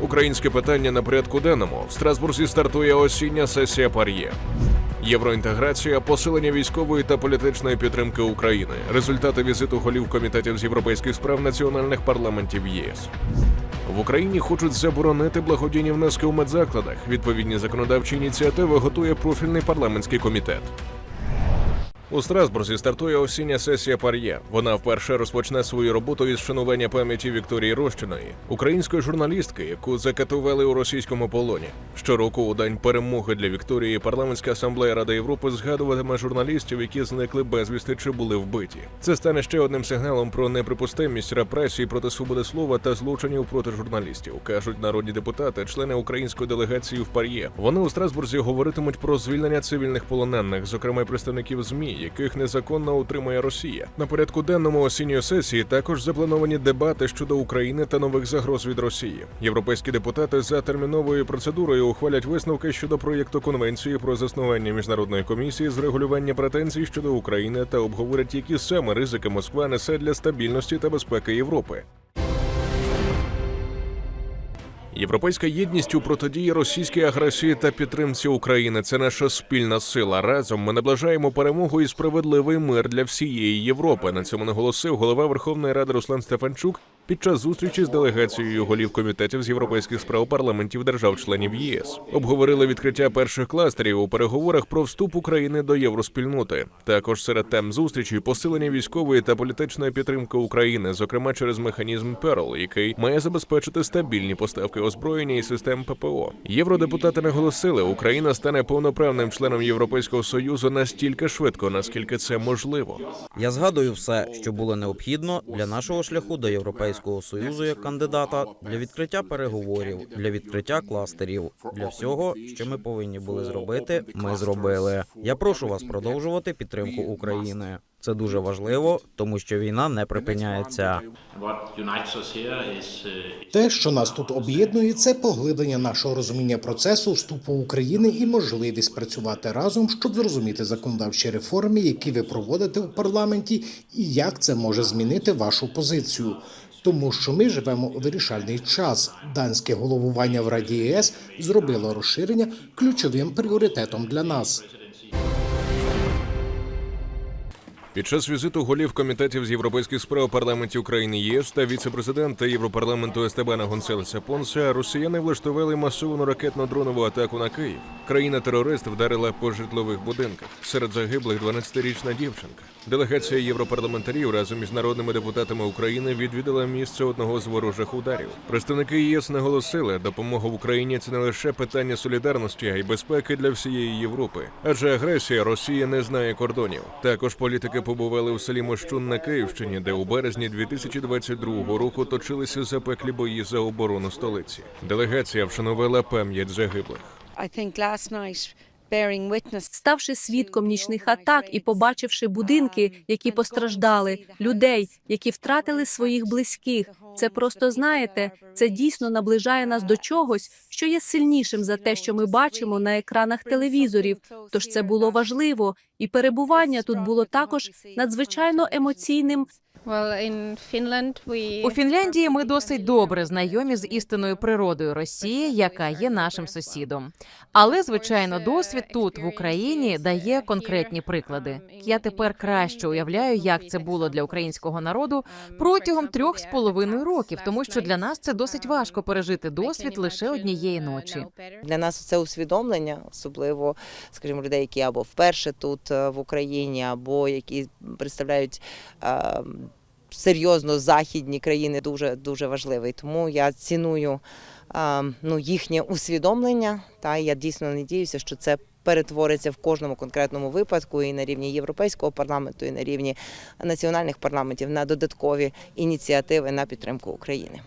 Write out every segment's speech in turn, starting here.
Українське питання на порядку денному. В Страсбурзі стартує осіння сесія Пар'є. Євроінтеграція, посилення військової та політичної підтримки України, результати візиту голів комітетів з європейських справ національних парламентів ЄС. В Україні хочуть заборонити благодійні внески у медзакладах. Відповідні законодавчі ініціативи готує профільний парламентський комітет. У Страсбурзі стартує осіння сесія Пар'є. Вона вперше розпочне свою роботу із вшанування пам'яті Вікторії Рощиної, української журналістки, яку закатували у російському полоні. Щороку у день перемоги для Вікторії парламентська асамблея Ради Європи згадуватиме журналістів, які зникли безвісти чи були вбиті. Це стане ще одним сигналом про неприпустимість репресій проти свободи слова та злочинів проти журналістів, кажуть народні депутати, члени української делегації в Пар'є. Вони у Страсбурзі говоритимуть про звільнення цивільних полонених, зокрема представників ЗМІ, яких незаконно утримує Росія. На порядку денному осінньої сесії також заплановані дебати щодо України та нових загроз від Росії. Європейські депутати за терміновою процедурою ухвалять висновки щодо проєкту конвенції про заснування міжнародної комісії з регулювання претензій щодо України та обговорять, які саме ризики Москва несе для стабільності та безпеки Європи. Європейська єдність у протидії російській агресії та підтримці України це наша спільна сила. Разом ми наближаємо перемогу і справедливий мир для всієї Європи. На цьому наголосив голова Верховної Ради Руслан Стефанчук під час зустрічі з делегацією голів комітетів з європейських справ парламентів держав-членів ЄС. Обговорили відкриття перших кластерів у переговорах про вступ України до євроспільноти. Також серед тем зустрічі посилення військової та політичної підтримки України, зокрема через механізм Перл, який має забезпечити стабільні поставки озброєння і систем ППО. Євродепутати наголосили, Україна стане повноправним членом Європейського союзу настільки швидко, наскільки це можливо. Я згадую все, що було необхідно для нашого шляху до Європейського союзу як кандидата, для відкриття переговорів, для відкриття кластерів, для всього, що ми повинні були зробити. Ми зробили. Я прошу вас продовжувати підтримку України. Це дуже важливо, тому що війна не припиняється. Те, що нас тут об'єднує, це поглиблення нашого розуміння процесу вступу України і можливість працювати разом, щоб зрозуміти законодавчі реформи, які ви проводите в парламенті, і як це може змінити вашу позицію. Тому що ми живемо у вирішальний час. Данське головування в Раді ЄС зробило розширення ключовим пріоритетом для нас. Під час візиту голів комітетів з європейських справ парламентів України ЄС та віце-президента Європарламенту Естебана Гонсалеса Понса росіяни влаштували масовану ракетно-дронову атаку на Київ. Країна-терорист вдарила по житлових будинках. Серед загиблих 12-річна дівчинка. Делегація європарламентарів разом із народними депутатами України відвідала місце одного з ворожих ударів. Представники ЄС наголосили, допомога в Україні це не лише питання солідарності, а й безпеки для всієї Європи. Адже агресія Росії не знає кордонів. Також політики побували у селі Мощун на Київщині, де у березні 2022 року точилися запеклі бої за оборону столиці. Делегація вшанувала пам'ять загиблих. Ставши свідком нічних атак і побачивши будинки, які постраждали, людей, які втратили своїх близьких, це просто знаєте, це дійсно наближає нас до чогось, що є сильнішим за те, що ми бачимо на екранах телевізорів. Тож це було важливо, і перебування тут було також надзвичайно емоційним У Фінляндії ми досить добре знайомі з істинною природою Росії, яка є нашим сусідом. Але звичайно, досвід тут в Україні дає конкретні приклади. Я тепер краще уявляю, як це було для українського народу протягом трьох з половиною років, тому що для нас це досить важко пережити досвід лише однієї ночі. Для нас це усвідомлення, особливо, скажімо, людей, які або вперше тут е, в Україні, або які представляють е, серйозно західні країни, дуже дуже важливий. Тому я ціную ну, їхнє усвідомлення. Та я дійсно надіюся, що це. Перетвориться в кожному конкретному випадку і на рівні європейського парламенту, і на рівні національних парламентів на додаткові ініціативи на підтримку України.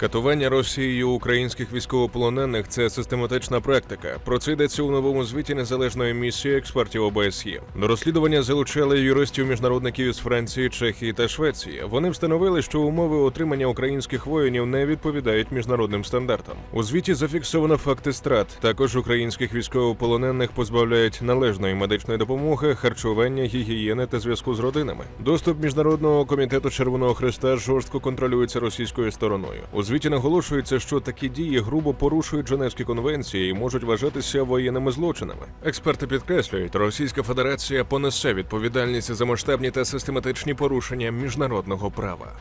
Катування Росією українських військовополонених це систематична практика. Про це йдеться у новому звіті незалежної місії експертів ОБСЄ. До розслідування залучали юристів міжнародників із Франції, Чехії та Швеції. Вони встановили, що умови утримання українських воїнів не відповідають міжнародним стандартам. У звіті зафіксовано факти страт. Також українських військовополонених позбавляють належної медичної допомоги, харчування, гігієни та зв'язку з родинами. Доступ міжнародного комітету Червоного Христа жорстко контролюється російською стороною. Звіті наголошується, що такі дії грубо порушують Женевські конвенції і можуть вважатися воєнними злочинами. Експерти підкреслюють, Російська Федерація понесе відповідальність за масштабні та систематичні порушення міжнародного права.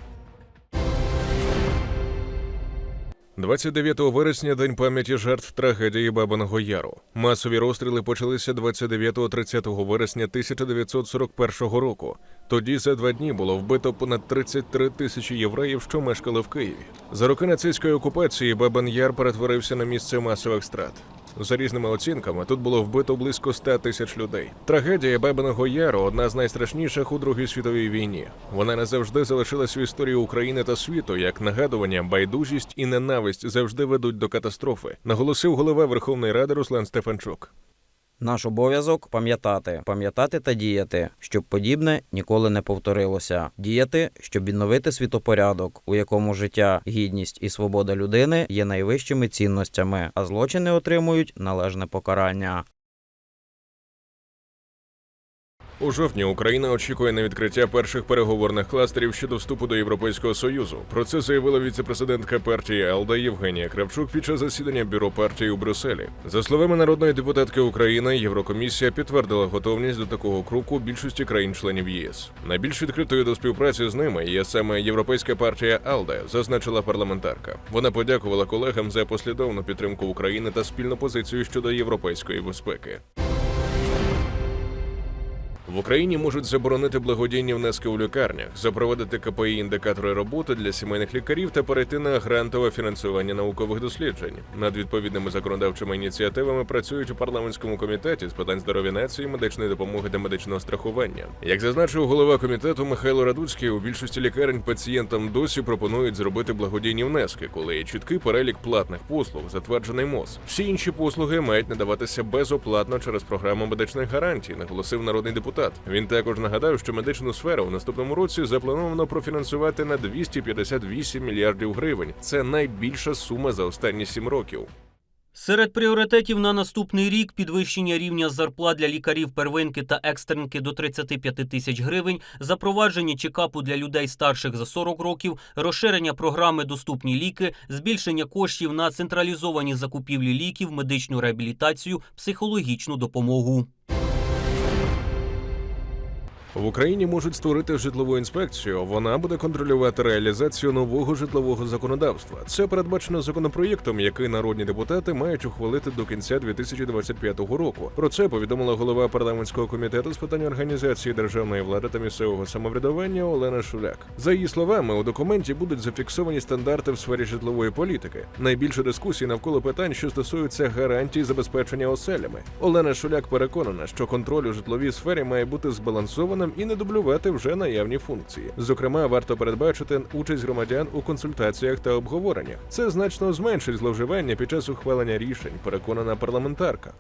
29 вересня день пам'яті жертв трагедії Бабиного Яру. Масові розстріли почалися 29-30 вересня 1941 року. Тоді за два дні було вбито понад 33 тисячі євреїв, що мешкали в Києві. За роки нацистської окупації Бабин Яр перетворився на місце масових страт. За різними оцінками, тут було вбито близько 100 тисяч людей. Трагедія Бабиного Яру одна з найстрашніших у Другій світовій війні. Вона назавжди залишилась в історії України та світу як нагадування, байдужість і ненависть завжди ведуть до катастрофи, наголосив голова Верховної Ради Руслан Стефанчук. Наш обов'язок пам'ятати, пам'ятати та діяти, щоб подібне ніколи не повторилося. Діяти, щоб відновити світопорядок, у якому життя, гідність і свобода людини є найвищими цінностями, а злочини отримують належне покарання. У жовтні Україна очікує на відкриття перших переговорних кластерів щодо вступу до Європейського союзу. Про це заявила віцепрезидентка партії АЛДА Євгенія Кравчук під час засідання бюро партії у Брюсселі. За словами народної депутатки України, Єврокомісія підтвердила готовність до такого кроку більшості країн-членів ЄС. Найбільш відкритою до співпраці з ними є саме європейська партія АЛДА, зазначила парламентарка. Вона подякувала колегам за послідовну підтримку України та спільну позицію щодо європейської безпеки. В Україні можуть заборонити благодійні внески у лікарнях, запровадити КПІ індикатори роботи для сімейних лікарів та перейти на грантове фінансування наукових досліджень. Над відповідними законодавчими ініціативами працюють у парламентському комітеті з питань здоров'я нації, медичної допомоги та медичного страхування. Як зазначив голова комітету Михайло Радуцький, у більшості лікарень пацієнтам досі пропонують зробити благодійні внески, коли є чіткий перелік платних послуг, затверджений МОЗ. Всі інші послуги мають надаватися безоплатно через програму медичних гарантій, наголосив народний депутат. Він також нагадав, що медичну сферу в наступному році заплановано профінансувати на 258 мільярдів гривень. Це найбільша сума за останні сім років. Серед пріоритетів на наступний рік підвищення рівня зарплат для лікарів первинки та екстернки до 35 тисяч гривень, запровадження чекапу для людей старших за 40 років, розширення програми Доступні ліки, збільшення коштів на централізовані закупівлі ліків, медичну реабілітацію, психологічну допомогу. В Україні можуть створити житлову інспекцію. Вона буде контролювати реалізацію нового житлового законодавства. Це передбачено законопроєктом, який народні депутати мають ухвалити до кінця 2025 року. Про це повідомила голова парламентського комітету з питань організації державної влади та місцевого самоврядування Олена Шуляк. За її словами, у документі будуть зафіксовані стандарти в сфері житлової політики. Найбільше дискусій навколо питань, що стосуються гарантій забезпечення оселями. Олена Шуляк переконана, що контроль у житловій сфері має бути збалансованим і не дублювати вже наявні функції. Зокрема, варто передбачити участь громадян у консультаціях та обговореннях. Це значно зменшить зловживання під час ухвалення рішень, переконана парламентарка.